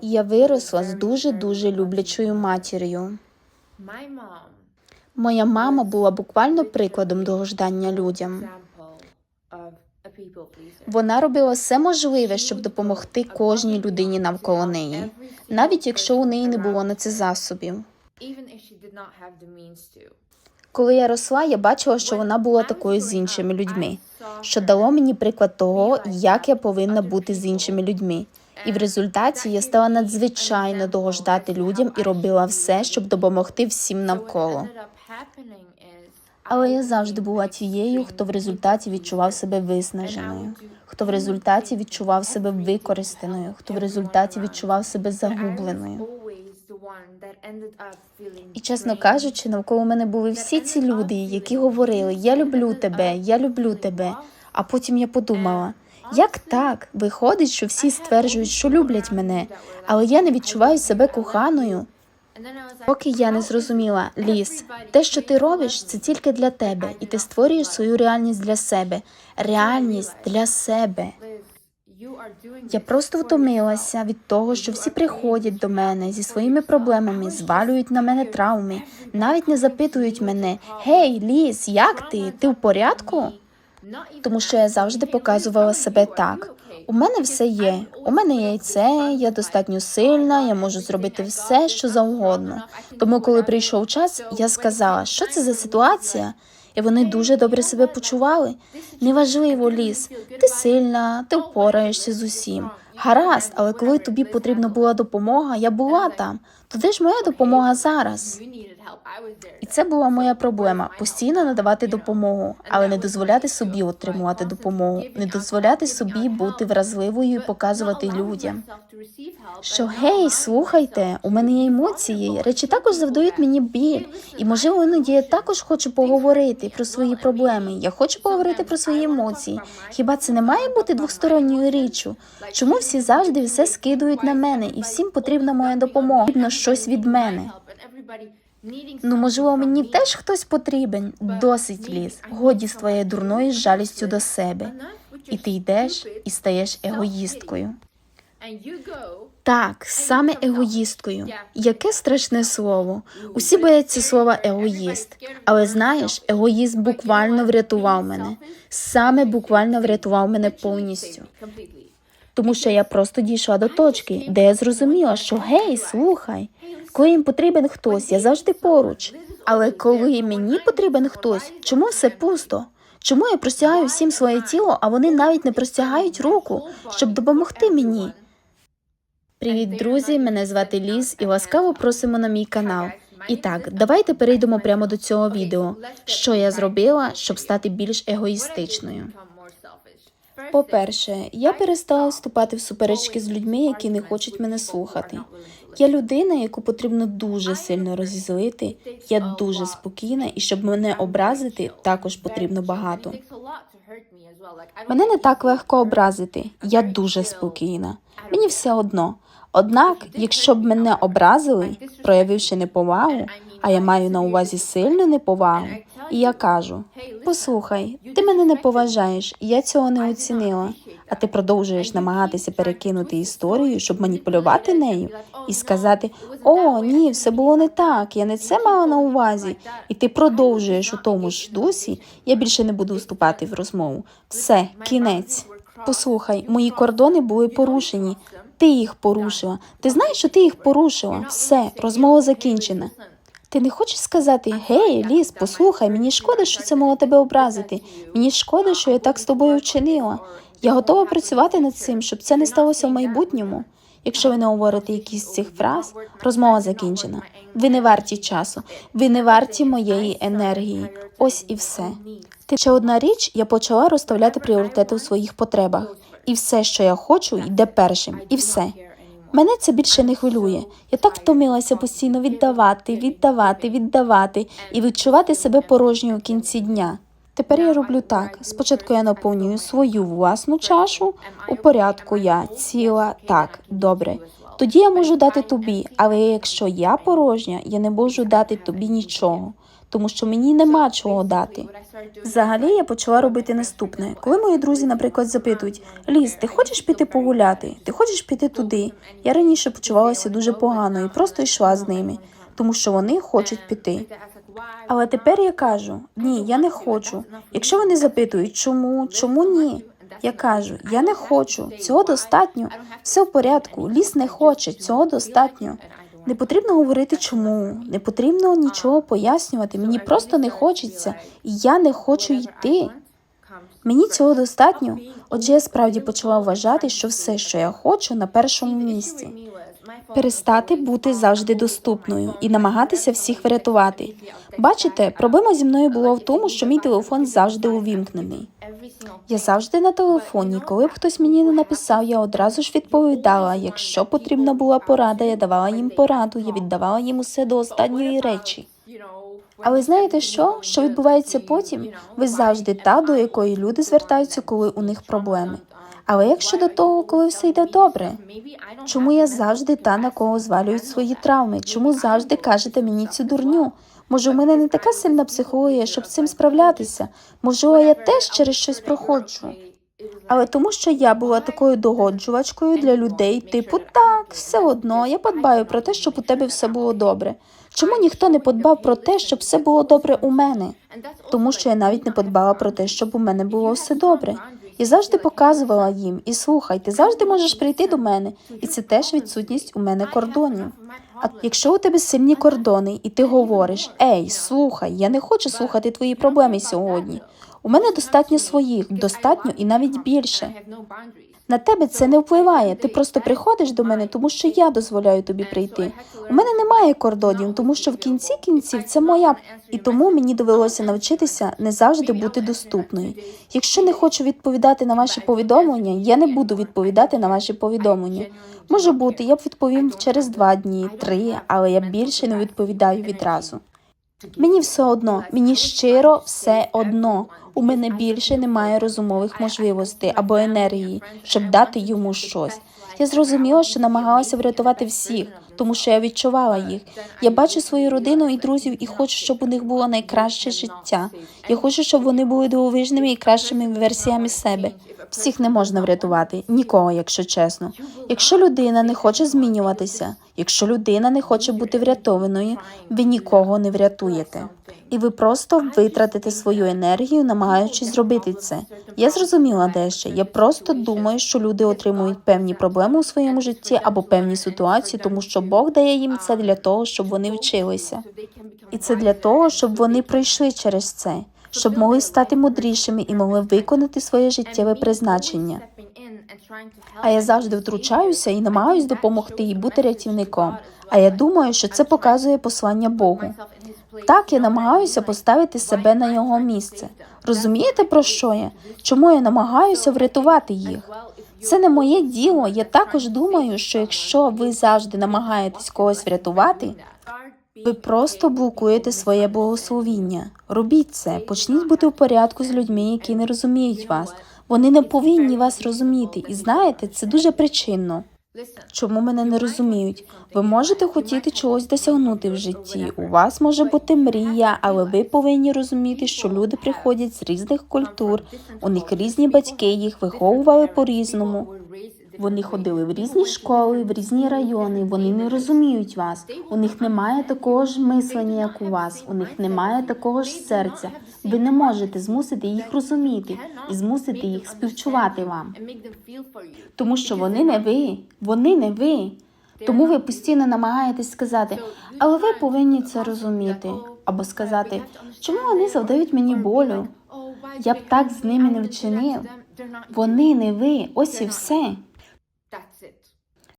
Я виросла з дуже-дуже люблячою матір'ю. Моя мама була буквально прикладом догождання людям. Вона робила все можливе, щоб допомогти кожній людині навколо неї, навіть якщо у неї не було на це засобів. Коли я росла, я бачила, що вона була такою з іншими людьми, що дало мені приклад того, як я повинна бути з іншими людьми. І в результаті я стала надзвичайно догождати людям і робила все, щоб допомогти всім навколо. Але я завжди була тією, хто в результаті відчував себе виснаженою, хто в результаті відчував себе використаною, хто в результаті відчував себе загубленою. І чесно кажучи, навколо мене були всі ці люди, які говорили: Я люблю тебе, я люблю тебе. А потім я подумала, як так? Виходить, що всі стверджують, що люблять мене, але я не відчуваю себе коханою. Поки я не зрозуміла, Ліс, те, що ти робиш, це тільки для тебе, і ти створюєш свою реальність для себе. Реальність для себе. Я просто втомилася від того, що всі приходять до мене зі своїми проблемами, звалюють на мене травми, навіть не запитують мене: Гей, Ліс, як ти? Ти в порядку? Тому що я завжди показувала себе так. У мене все є. У мене яйце, я достатньо сильна, я можу зробити все, що завгодно. Тому, коли прийшов час, я сказала, що це за ситуація, і вони дуже добре себе почували. Неважливо, ліс, ти сильна, ти впораєшся з усім. Гаразд, але коли тобі потрібна була допомога, я була там. То де ж моя допомога зараз? І це була моя проблема постійно надавати допомогу, але не дозволяти собі отримувати допомогу, не дозволяти собі бути вразливою і показувати людям. Що гей, слухайте, у мене є емоції, речі також завдають мені біль. І можливо, іноді я також хочу поговорити про свої проблеми. Я хочу поговорити про свої емоції. Хіба це не має бути двосторонньою річчю? Чому всі завжди все скидують на мене, і всім потрібна моя допомога? Щось від мене. Ну, можливо, мені теж хтось потрібен. Досить ліс. Годі з твоєю дурною жалістю до себе. І ти йдеш і стаєш егоїсткою. Так, саме егоїсткою. Яке страшне слово. Усі бояться слова егоїст. Але знаєш, егоїзм буквально врятував мене. Саме буквально врятував мене повністю. Тому що я просто дійшла до точки, де я зрозуміла, що гей, слухай, коли їм потрібен хтось, я завжди поруч. Але коли мені потрібен хтось, чому все пусто? Чому я простягаю всім своє тіло, а вони навіть не простягають руку, щоб допомогти мені? Привіт, друзі! Мене звати Ліз і ласкаво просимо на мій канал. І так, давайте перейдемо прямо до цього відео. Що я зробила, щоб стати більш егоїстичною? По-перше, я перестала вступати в суперечки з людьми, які не хочуть мене слухати. Я людина, яку потрібно дуже сильно розізлити. Я дуже спокійна, і щоб мене образити, також потрібно багато. Мене не так легко образити. Я дуже спокійна. Мені все одно. Однак, якщо б мене образили, проявивши неповагу, а я маю на увазі сильну неповагу, і я кажу: послухай, ти мене не поважаєш, я цього не оцінила. А ти продовжуєш намагатися перекинути історію, щоб маніпулювати нею, і сказати: О, ні, все було не так, я не це мала на увазі. І ти продовжуєш у тому ж дусі, я більше не буду вступати в розмову. Все, кінець. Послухай, мої кордони були порушені. Ти їх порушила. Ти знаєш, що ти їх порушила? Все, розмова закінчена. Ти не хочеш сказати, гей, ліс, послухай, мені шкода, що це могло тебе образити. Мені шкода, що я так з тобою вчинила. Я готова працювати над цим, щоб це не сталося в майбутньому. Якщо ви не говорите якісь з цих фраз, розмова закінчена. Ви не варті часу, ви не варті моєї енергії. Ось і все. Ти ще одна річ, я почала розставляти пріоритети у своїх потребах, і все, що я хочу, йде першим, і все. Мене це більше не хвилює. Я так втомилася постійно віддавати, віддавати, віддавати і відчувати себе порожньою в кінці дня. Тепер я роблю так: спочатку я наповнюю свою власну чашу. У порядку я ціла, так, добре. Тоді я можу дати тобі, але якщо я порожня, я не можу дати тобі нічого. тому що мені нема чого дати. Взагалі я почала робити наступне. Коли мої друзі, наприклад, запитують: Ліз, ти хочеш піти погуляти? Ти хочеш піти туди? Я раніше почувалася дуже погано і просто йшла з ними, тому що вони хочуть піти. Але тепер я кажу: ні, я не хочу. Якщо вони запитують, чому, чому ні? Я кажу, я не хочу, цього достатньо, все в порядку, ліс не хоче, цього достатньо. Не потрібно говорити чому, не потрібно нічого пояснювати. Мені просто не хочеться, і я не хочу йти. Мені цього достатньо. Отже, я справді почала вважати, що все, що я хочу, на першому місці. Перестати бути завжди доступною і намагатися всіх врятувати. Бачите, проблема зі мною була в тому, що мій телефон завжди увімкнений. Я завжди на телефоні. Коли б хтось мені не написав, я одразу ж відповідала. Якщо потрібна була порада, я давала їм пораду, я віддавала їм усе до останньої речі. Але знаєте що? Що відбувається потім? Ви завжди та, до якої люди звертаються, коли у них проблеми. Але як щодо того, коли все йде добре? Чому я завжди та, на кого звалюють свої травми? Чому завжди кажете мені цю дурню? Може, у мене не така сильна психологія, щоб з цим справлятися? Можливо, я теж через щось проходжу. Але тому, що я була такою догоджувачкою для людей, типу, так, все одно, я подбаю про те, щоб у тебе все було добре. Чому ніхто не подбав про те, щоб все було добре у мене? Тому що я навіть не подбала про те, щоб у мене було все добре. Я завжди показувала їм і слухай, ти завжди можеш прийти до мене, і це теж відсутність у мене кордонів. А якщо у тебе сильні кордони, і ти говориш: Ей, слухай, я не хочу слухати твої проблеми сьогодні. У мене достатньо своїх, достатньо і навіть більше. На тебе це не впливає. Ти просто приходиш до мене, тому що я дозволяю тобі прийти. У мене немає кордонів, тому що в кінці кінців це моя, і тому мені довелося навчитися не завжди бути доступною. Якщо не хочу відповідати на ваші повідомлення, я не буду відповідати на ваші повідомлення. Може бути, я б відповім через два дні, три, але я більше не відповідаю відразу. Мені все одно, мені щиро все одно. У мене більше немає розумових можливостей або енергії, щоб дати йому щось. Я зрозуміла, що намагалася врятувати всіх, тому що я відчувала їх. Я бачу свою родину і друзів і хочу, щоб у них було найкраще життя. Я хочу, щоб вони були дивовижними і кращими версіями себе. Всіх не можна врятувати, нікого, якщо чесно. Якщо людина не хоче змінюватися, якщо людина не хоче бути врятованою, ви нікого не врятуєте. І ви просто витратите свою енергію, намагаючись зробити це. Я зрозуміла дещо. Я просто думаю, що люди отримують певні проблеми у своєму житті або певні ситуації, тому що Бог дає їм це для того, щоб вони вчилися. І це для того, щоб вони пройшли через це, щоб могли стати мудрішими і могли виконати своє життєве призначення. А я завжди втручаюся і намагаюсь допомогти і бути рятівником. А я думаю, що це показує послання Богу. Так, я намагаюся поставити себе на його місце. Розумієте, про що я? Чому я намагаюся врятувати їх? Це не моє діло. Я також думаю, що якщо ви завжди намагаєтесь когось врятувати, ви просто блокуєте своє благословіння. Робіть це, почніть бути в порядку з людьми, які не розуміють вас. Вони не повинні вас розуміти, і знаєте, це дуже причинно. Чому мене не розуміють? Ви можете хотіти чогось досягнути в житті. У вас може бути мрія, але ви повинні розуміти, що люди приходять з різних культур, у них різні батьки, їх виховували по-різному. Вони ходили в різні школи, в різні райони. Вони не розуміють вас. У них немає такого ж мислення, як у вас. У них немає такого ж серця. Ви не можете змусити їх розуміти і змусити їх співчувати вам. Тому що вони не ви, вони не ви. Тому ви постійно намагаєтесь сказати, але ви повинні це розуміти. Або сказати, чому вони завдають мені болю? Я б так з ними не вчинив. Вони не ви, ось і все.